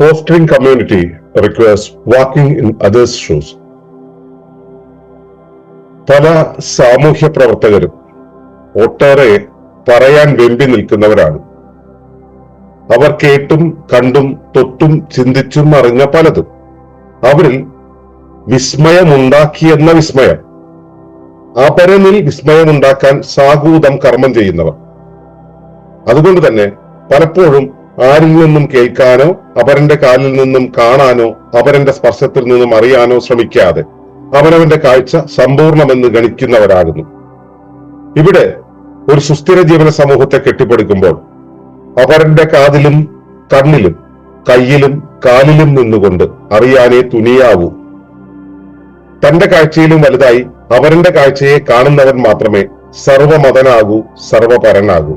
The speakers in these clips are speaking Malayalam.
Fostering community requires walking in others' shoes. പല സാമൂഹ്യ പ്രവർത്തകരും ഒട്ടേറെ പറയാൻ വെമ്പി നിൽക്കുന്നവരാണ്. അവർ കേട്ടും കണ്ടും തൊട്ടും ചിന്തിച്ചും അറിഞ്ഞ പലതും. അവരിൽ വിസ്മയമുണ്ടാക്കിയെന്ന വിസ്മയം അപരനിൽ വിസ്മയമുണ്ടാക്കാൻ സാഗൂതം കർമ്മം ചെയ്യുന്നവർ. അതുകൊണ്ട് തന്നെ പലപ്പോഴും ആരിൽ നിന്നും കേൾക്കാനോ അപരന്റെ കാലിൽ നിന്നും കാണാനോ അപരന്റെ സ്പർശത്തിൽ നിന്നും അറിയാനോ ശ്രമിക്കാതെ അവനവന്റെ കാഴ്ച സമ്പൂർണമെന്ന് ഗണിക്കുന്നവരാകുന്നു. ഇവിടെ ഒരു സുസ്ഥിര ജീവന സമൂഹത്തെ കെട്ടിപ്പടുക്കുമ്പോൾ അപരന്റെ കാതിലും കണ്ണിലും കയ്യിലും കാലിലും നിന്നുകൊണ്ട് അറിയാനേ തുനിയാവൂ. തന്റെ കാഴ്ചയിലും വലുതായി അവരന്റെ കാഴ്ചയെ കാണുന്നവൻ മാത്രമേ സർവമതനാകൂ സർവപരനാകൂ.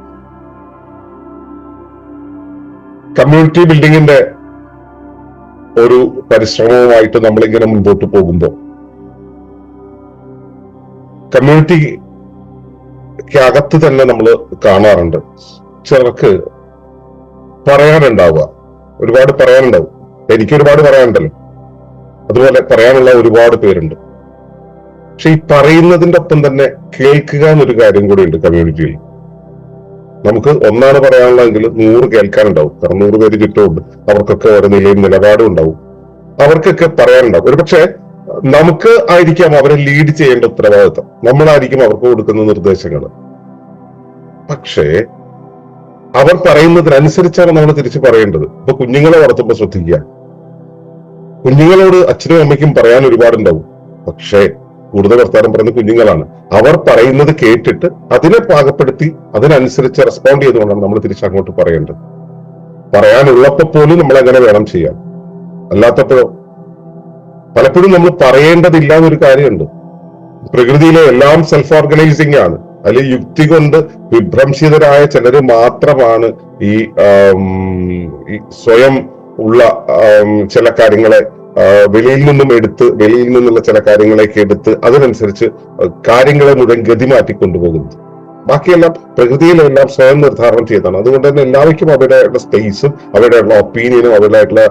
കമ്മ്യൂണിറ്റി ബിൽഡിങ്ങിന്റെ ഒരു പരിശ്രമവുമായിട്ട് നമ്മളിങ്ങനെ മുൻപോട്ട് പോകുമ്പോൾ കമ്മ്യൂണിറ്റിക്ക് അകത്ത് തന്നെ നമ്മൾ കാണാറുണ്ട്. ചിലർക്ക് പറയാനുണ്ടാവുക. ഒരുപാട് പറയാനുണ്ടാവും. എനിക്ക് ഒരുപാട് പറയാനുണ്ടല്ലോ. അതുപോലെ പറയാനുള്ള ഒരുപാട് പേരുണ്ട്. പക്ഷെ ഈ പറയുന്നതിന്റെ ഒപ്പം തന്നെ കേൾക്കുക എന്നൊരു കാര്യം കൂടി ഉണ്ട് കമ്മ്യൂണിറ്റിയിൽ നമുക്ക് ഒന്നാണ് പറയാനുള്ളതെങ്കിൽ നൂറ് കേൾക്കാനുണ്ടാവും. കാരണം നൂറ് പേര് ചുറ്റുമുണ്ട്. അവർക്കൊക്കെ ഓരോ നിലയും നിലപാടും ഉണ്ടാവും. അവർക്കൊക്കെ പറയാനുണ്ടാവും. ഒരു പക്ഷേ നമുക്ക് ആയിരിക്കാം അവരെ ലീഡ് ചെയ്യേണ്ട ഉത്തരവാദിത്വം. നമ്മളായിരിക്കും അവർക്ക് കൊടുക്കുന്ന നിർദ്ദേശങ്ങൾ. പക്ഷേ അവർ പറയുന്നതിനനുസരിച്ചാണ് നമ്മൾ തിരിച്ചു പറയേണ്ടത്. ഇപ്പൊ കുഞ്ഞുങ്ങളെ വളർത്തുമ്പോൾ ശ്രദ്ധിക്കുക. കുഞ്ഞുങ്ങളോട് അച്ഛനും അമ്മയ്ക്കും പറയാൻ ഒരുപാടുണ്ടാവും. പക്ഷേ കൂടുതൽ വർത്താനം പറയുന്ന കുഞ്ഞുങ്ങളാണ്. അവർ പറയുന്നത് കേട്ടിട്ട് അതിനെ പാകപ്പെടുത്തി അതിനനുസരിച്ച് റെസ്പോണ്ട് ചെയ്തുകൊണ്ടാണ് നമ്മൾ തിരിച്ചങ്ങോട്ട് പറയേണ്ടത്. പറയാനുള്ളപ്പോ പോലും നമ്മൾ അങ്ങനെ വേണം ചെയ്യാൻ. അല്ലാത്തപ്പോഴോ പലപ്പോഴും നമ്മൾ പറയേണ്ടതില്ല എന്നൊരു കാര്യമുണ്ട്. പ്രകൃതിയിലെ എല്ലാം സെൽഫ് ഓർഗനൈസിംഗ് ആണ്. അതിൽ യുക്തി കൊണ്ട് വിഭ്രംശിതരായ ചിലര് മാത്രമാണ് ഈ സ്വയം ഉള്ള ചില കാര്യങ്ങളെ വെളിയിൽ നിന്നും എടുത്ത് വെളിയിൽ നിന്നുള്ള ചില കാര്യങ്ങളൊക്കെ എടുത്ത് അതിനനുസരിച്ച് കാര്യങ്ങളെ മുഴുവൻ ഗതിമാറ്റി കൊണ്ടുപോകുന്നത് ബാക്കിയെല്ലാം പ്രകൃതിയിലെല്ലാം സ്വയം നിർദ്ധാരണം ചെയ്തതാണ് അതുകൊണ്ട് തന്നെ എല്ലാവർക്കും അവരുടെയുള്ള സ്പേസും അവരുടെയുള്ള ഒപ്പീനിയനും അവരുടെയായിട്ടുള്ള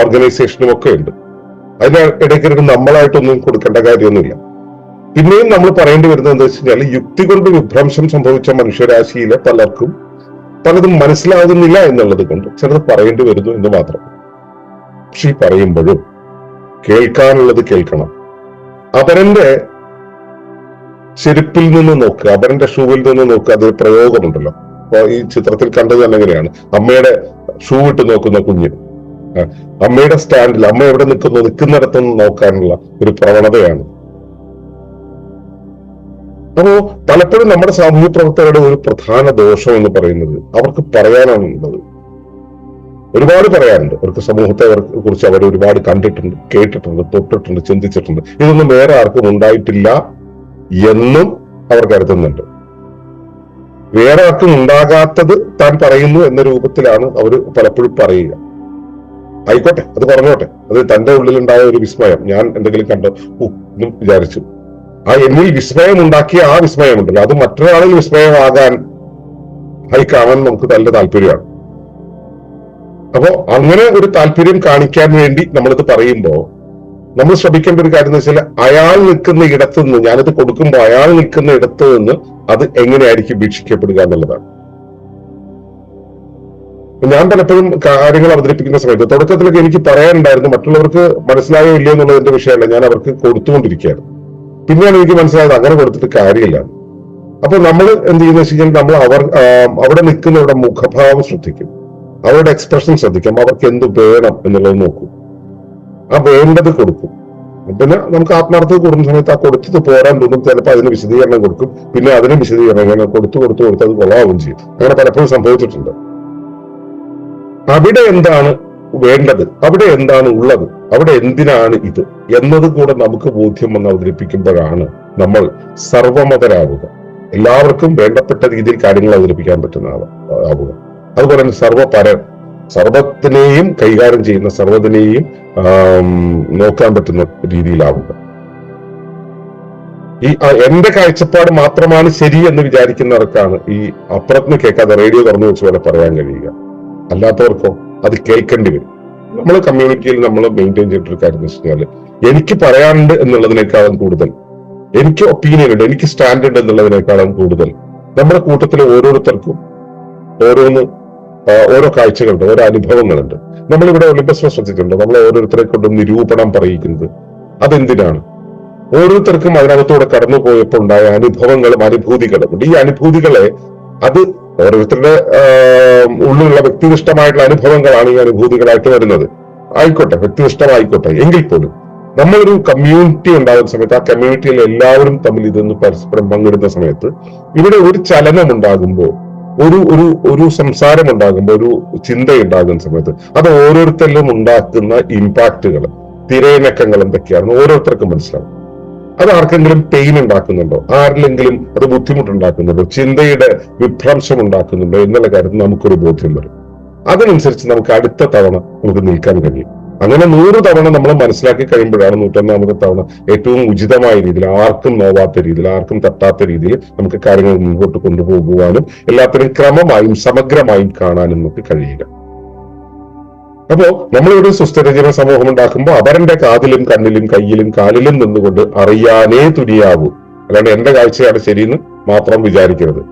ഓർഗനൈസേഷനും ഒക്കെ ഉണ്ട്. അതിന്റെ ഇടയ്ക്കിടയ്ക്ക് നമ്മളായിട്ടൊന്നും കൊടുക്കേണ്ട കാര്യമൊന്നുമില്ല. പിന്നെയും നമ്മൾ പറയേണ്ടി വരുന്നത് എന്താ വെച്ച് കഴിഞ്ഞാൽ യുക്തി കൊണ്ട് വിഭ്രംശം സംഭവിച്ച മനുഷ്യരാശിയിലെ പലർക്കും പലതും മനസ്സിലാകുന്നില്ല എന്നുള്ളത് കൊണ്ട് ചിലത് പറയേണ്ടി വരുന്നു എന്ന് മാത്രം. പക്ഷെ ഈ പറയുമ്പോഴും കേൾക്കാനുള്ളത് കേൾക്കണം. അപരന്റെ ചെരുപ്പിൽ നിന്ന് നോക്കുക അപരന്റെ ഷൂവിൽ നിന്ന് നോക്കുക അത് പ്രയോഗമുണ്ടല്ലോ. അപ്പൊ ഈ ചിത്രത്തിൽ കണ്ടത് തന്നെ എങ്ങനെയാണ് അമ്മയുടെ ഷൂ ഇട്ട് നോക്കുന്ന കുഞ്ഞ്. അമ്മയുടെ സ്റ്റാൻഡിൽ അമ്മ എവിടെ നിൽക്കുന്നു നിൽക്കുന്നിടത്തുനിന്ന് നോക്കാനുള്ള ഒരു പ്രവണതയാണ്. അപ്പോ പലപ്പോഴും നമ്മുടെ സാമൂഹ്യ പ്രവർത്തകരുടെ ഒരു പ്രധാന ദോഷം എന്ന് പറയുന്നത് അവർക്ക് പറയാനാണുള്ളത്. ഒരുപാട് പറയാറുണ്ട്. അവർക്ക് സമൂഹത്തെ കുറിച്ച് അവർ ഒരുപാട് കണ്ടിട്ടുണ്ട് കേട്ടിട്ടുണ്ട് തൊട്ടിട്ടുണ്ട് ചിന്തിച്ചിട്ടുണ്ട്. ഇതൊന്നും വേറെ ആർക്കും ഉണ്ടായിട്ടില്ല എന്നും അവർ കരുതുന്നുണ്ട്. വേറെ ആർക്കും ഉണ്ടാകാത്തത് താൻ പറയുന്നു എന്ന രൂപത്തിലാണ് അവർ പലപ്പോഴും പറയുക. ആയിക്കോട്ടെ അത് പറഞ്ഞോട്ടെ. അത് തന്റെ ഉള്ളിലുണ്ടായ ഒരു വിസ്മയം. ഞാൻ എന്തെങ്കിലും കണ്ടു? എന്നും വിചാരിച്ചു. ആ എന്നിൽ വിസ്മയം ഉണ്ടാക്കിയ ആ വിസ്മയമുണ്ടല്ലോ. അത് മറ്റൊരാളിൽ വിസ്മയമാകാൻ ഹൈക്കാവാൻ നമുക്ക് നല്ല താല്പര്യമാണ്. അപ്പോ അങ്ങനെ ഒരു താല്പര്യം കാണിക്കാൻ വേണ്ടി നമ്മളിത് പറയുമ്പോൾ നമ്മൾ ശ്രദ്ധിക്കേണ്ട ഒരു കാര്യം എന്ന് വെച്ചാൽ അയാൾ നിൽക്കുന്ന ഇടത്ത് നിന്ന് ഞാനിത് കൊടുക്കുമ്പോൾ അയാൾ നിൽക്കുന്ന ഇടത്ത് നിന്ന് അത് എങ്ങനെയായിരിക്കും വീക്ഷിക്കപ്പെടുക എന്നുള്ളതാണ്. ഞാൻ പലപ്പോഴും കാര്യങ്ങൾ അവതരിപ്പിക്കുന്ന സമയത്ത് തുടക്കത്തിലൊക്കെ എനിക്ക് പറയാനുണ്ടായിരുന്നു മറ്റുള്ളവർക്ക് മനസ്സിലായോ ഇല്ലയോ എന്നുള്ളതിന്റെ വിഷയമല്ല ഞാൻ അവർക്ക് കൊടുത്തുകൊണ്ടിരിക്കുകയാണ് പിന്നെയാണ് എനിക്ക് മനസ്സിലായത് അങ്ങനെ കൊടുത്തിട്ട് കാര്യമില്ല. അപ്പൊ നമ്മൾ എന്ത് ചെയ്യുന്ന നമ്മൾ അവർ അവിടെ നിൽക്കുന്നവരുടെ മുഖഭാവം ശ്രദ്ധിക്കും. അവരുടെ എക്സ്പ്രഷൻ ശ്രദ്ധിക്കാം. അവർക്ക് എന്ത് വേണം എന്നുള്ളത് നോക്കും. ആ വേണ്ടത് കൊടുക്കും. പിന്നെ നമുക്ക് ആത്മാർത്ഥത കൊടുക്കുന്ന സമയത്ത് ആ കൊടുത്തത് പോരാൻ തോന്നും. ചിലപ്പോൾ അതിന് വിശദീകരണം കൊടുക്കും. പിന്നെ അതിന് വിശദീകരണം ഇങ്ങനെ കൊടുത്തു കൊടുത്തു കൊടുത്ത് അത് കൊള്ളാവുകയും ചെയ്യും. അങ്ങനെ പലപ്പോഴും സംഭവിച്ചിട്ടുണ്ട്. അവിടെ എന്താണ് വേണ്ടത്? അവിടെ എന്താണ് ഉള്ളത്? അവിടെ എന്തിനാണ് ഇത്? എന്നത് കൂടെ നമുക്ക് ബോധ്യം വന്ന് അവതരിപ്പിക്കുമ്പോഴാണ് നമ്മൾ സർവമതരാവുക. എല്ലാവർക്കും വേണ്ടപ്പെട്ട രീതിയിൽ കാര്യങ്ങൾ അവതരിപ്പിക്കാൻ പറ്റുന്ന ആവ- ആവുക. അതുപോലെ തന്നെ സർവപരൻ സർവത്തിനെയും കൈകാര്യം ചെയ്യുന്ന സർവത്തിനെയും നോക്കാൻ പറ്റുന്ന രീതിയിലാവുക. ഈ എന്റെ കാഴ്ചപ്പാട് മാത്രമാണ് ശരി എന്ന് വിചാരിക്കുന്നവർക്കാണ് ഈ അപ്പുറത്തിന് കേൾക്കാതെ റേഡിയോ തുറന്നു വെച്ച് പോലെ പറയാൻ കഴിയുക. അല്ലാത്തവർക്കോ അത് കേൾക്കേണ്ടി വരും. നമ്മൾ കമ്മ്യൂണിറ്റിയിൽ നമ്മൾ മെയിന്റെയിൻ ചെയ്തിട്ടൊരു കാര്യം എന്ന് വെച്ച് കഴിഞ്ഞാൽ എനിക്ക് പറയാനുണ്ട് എന്നുള്ളതിനേക്കാളും കൂടുതൽ എനിക്ക് ഒപ്പീനിയൻ ഉണ്ട് എനിക്ക് സ്റ്റാൻഡ് ഉണ്ട് എന്നുള്ളതിനേക്കാളും കൂടുതൽ നമ്മുടെ കൂട്ടത്തിലെ ഓരോരുത്തർക്കും ഓരോന്ന് ഓരോ കാഴ്ചകളുണ്ട് ഓരോ അനുഭവങ്ങളുണ്ട്. നമ്മളിവിടെ ഒളിമ്പസ് ശ്രദ്ധിച്ചിട്ടുണ്ട് നമ്മൾ ഓരോരുത്തരെ കൊണ്ടും നിരൂപണം പറയിക്കുന്നത്. അതെന്തിനാണ്? ഓരോരുത്തർക്കും അതിനകത്തൂടെ കടന്നു പോയപ്പോൾ ഉണ്ടായ അനുഭവങ്ങളും അനുഭൂതികളും ഈ അനുഭൂതികളെ അത് ഓരോരുത്തരുടെ ഉള്ളിലുള്ള വ്യക്തിനിഷ്ഠമായിട്ടുള്ള അനുഭവങ്ങളാണ് ഈ അനുഭൂതികളായിട്ട് വരുന്നത്. ആയിക്കോട്ടെ വ്യക്തിനിഷ്ഠമായിക്കോട്ടെ. എങ്കിൽ പോലും നമ്മളൊരു കമ്മ്യൂണിറ്റി ഉണ്ടാകുന്ന സമയത്ത് ആ കമ്മ്യൂണിറ്റിയിൽ എല്ലാവരും തമ്മിൽ ഇതൊന്ന് പരസ്പരം പങ്കിടുന്ന സമയത്ത് ഇവിടെ ഒരു ചലനം ഉണ്ടാകുമ്പോൾ ഒരു ഒരു ഒരു സംസാരം ഉണ്ടാകുമ്പോൾ ഒരു ചിന്ത ഉണ്ടാകുന്ന സമയത്ത് അത് ഓരോരുത്തരിലും ഉണ്ടാക്കുന്ന ഇമ്പാക്റ്റുകൾ തിരയിണക്കങ്ങൾ എന്തൊക്കെയാണെന്ന് ഓരോരുത്തർക്കും മനസ്സിലാവും. അത് ആർക്കെങ്കിലും പെയിൻ ഉണ്ടാക്കുന്നുണ്ടോ? ആരിലെങ്കിലും അത് ബുദ്ധിമുട്ടുണ്ടാക്കുന്നുണ്ടോ? ചിന്തയുടെ വിഭ്രംശം ഉണ്ടാക്കുന്നുണ്ടോ എന്നുള്ള കാര്യത്തിൽ നമുക്കൊരു ബോധ്യം വരും. അതിനനുസരിച്ച് നമുക്ക് അടുത്ത തവണ നമുക്ക് നിൽക്കാൻ കഴിയും. അങ്ങനെ നൂറ് തവണ നമ്മൾ മനസ്സിലാക്കി കഴിയുമ്പോഴാണ് നൂറ്റൊന്നാമത്തെ തവണ ഏറ്റവും ഉചിതമായ രീതിയിൽ ആർക്കും നോവാത്ത രീതിയിൽ ആർക്കും തട്ടാത്ത രീതിയിൽ നമുക്ക് കാര്യങ്ങൾ മുൻപോട്ട് കൊണ്ടുപോകുവാനും എല്ലാത്തിനും ക്രമമായും സമഗ്രമായും കാണാനും നമുക്ക് കഴിയുക. അപ്പോ നമ്മളൊരു സുസ്ഥിര ജീവന സമൂഹം ഉണ്ടാക്കുമ്പോൾ അവരന്റെ കാതിലും കണ്ണിലും കയ്യിലും കാലിലും നിന്നുകൊണ്ട് അറിയാനേ തുനിയാവൂ. അല്ലാണ്ട് എന്റെ കാഴ്ചയാണ് ശരിയെന്ന് മാത്രം വിചാരിക്കരുത്.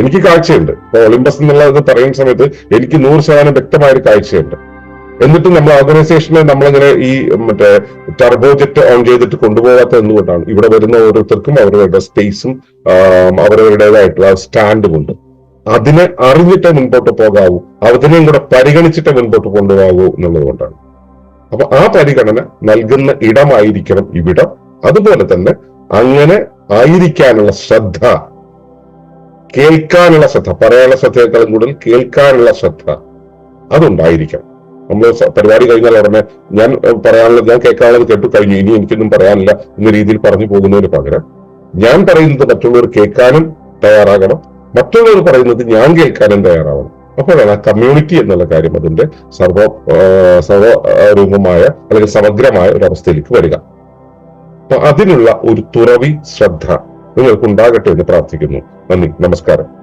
എനിക്ക് കാഴ്ചയുണ്ട്. ഒളിമ്പസ് എന്നുള്ളത് പറയുന്ന സമയത്ത് എനിക്ക് നൂറ് ശതമാനം വ്യക്തമായ ഒരു കാഴ്ചയുണ്ട്. എന്നിട്ട് നമ്മൾ ഓർഗനൈസേഷനെ നമ്മളിങ്ങനെ ഈ മറ്റേ ടർബോ ഓൺ ചെയ്തിട്ട് കൊണ്ടുപോകാത്ത എന്തുകൊണ്ടാണ്? ഇവിടെ വരുന്ന ഓരോരുത്തർക്കും അവരുടെ സ്പേസും അവരവരുടേതായിട്ടുള്ള സ്റ്റാൻഡും ഉണ്ട് അതിനെ അറിഞ്ഞിട്ടേ മുൻപോട്ട് പോകാവൂ. അതിനെയും കൂടെ പരിഗണിച്ചിട്ട് മുൻപോട്ട് കൊണ്ടുപോകാവൂ എന്നുള്ളത് കൊണ്ടാണ്. അപ്പൊ ആ പരിഗണന നൽകുന്ന ഇടമായിരിക്കണം ഇവിടം. അതുപോലെ തന്നെ അങ്ങനെ ആയിരിക്കാനുള്ള ശ്രദ്ധ കേൾക്കാനുള്ള ശ്രദ്ധ പറയാനുള്ള ശ്രദ്ധയേക്കാളും കൂടുതൽ കേൾക്കാനുള്ള ശ്രദ്ധ അതുണ്ടായിരിക്കണം. നമ്മൾ പരിപാടി കഴിഞ്ഞാൽ ഉടനെ ഞാൻ പറയാനുള്ളത് ഞാൻ കേൾക്കാനുള്ളത് കേട്ടു കഴിഞ്ഞു. ഇനി എനിക്കൊന്നും പറയാനില്ല എന്ന രീതിയിൽ പറഞ്ഞു പോകുന്നതിന് പകരം ഞാൻ പറയുന്നത് മറ്റുള്ളവർ കേൾക്കാനും തയ്യാറാകണം. മറ്റുള്ളവർ പറയുന്നത് ഞാൻ കേൾക്കാനും തയ്യാറാവണം. അപ്പോഴാണ് ആ കമ്മ്യൂണിറ്റി എന്നുള്ള കാര്യം അതിന്റെ സർവ സർവരൂപമായ അല്ലെങ്കിൽ സമഗ്രമായ ഒരു അവസ്ഥയിലേക്ക് വരിക. അപ്പൊ അതിനുള്ള ഒരു തുറവി ശ്രദ്ധ നിങ്ങൾക്ക് ഉണ്ടാകട്ടെ എന്ന് പ്രാർത്ഥിക്കുന്നു. നന്ദി. നമസ്കാരം.